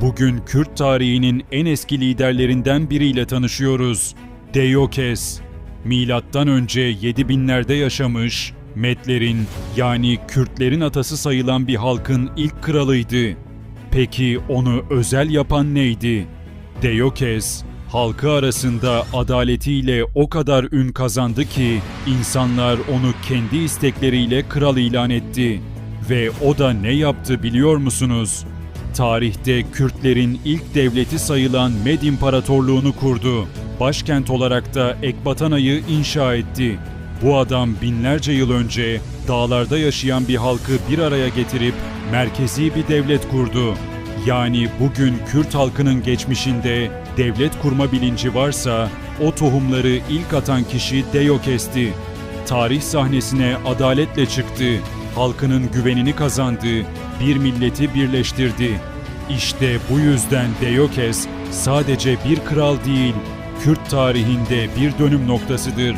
Bugün Kürt tarihinin en eski liderlerinden biriyle tanışıyoruz. Deokes. Milattan önce 7000'lerde yaşamış, Medlerin yani Kürtlerin atası sayılan bir halkın ilk kralıydı. Peki onu özel yapan neydi? Deokes, halkı arasında adaletiyle o kadar ün kazandı ki insanlar onu kendi istekleriyle kral ilan etti. Ve o da ne yaptı biliyor musunuz? Tarihte Kürtlerin ilk devleti sayılan Med İmparatorluğunu kurdu. Başkent olarak da Ekbatana'yı inşa etti. Bu adam binlerce yıl önce dağlarda yaşayan bir halkı bir araya getirip merkezi bir devlet kurdu. Yani bugün Kürt halkının geçmişinde devlet kurma bilinci varsa o tohumları ilk atan kişi Deokes'ti. Tarih sahnesine adaletle çıktı, halkının güvenini kazandı, bir milleti birleştirdi. İşte bu yüzden Deokes sadece bir kral değil, Kürt tarihinde bir dönüm noktasıdır.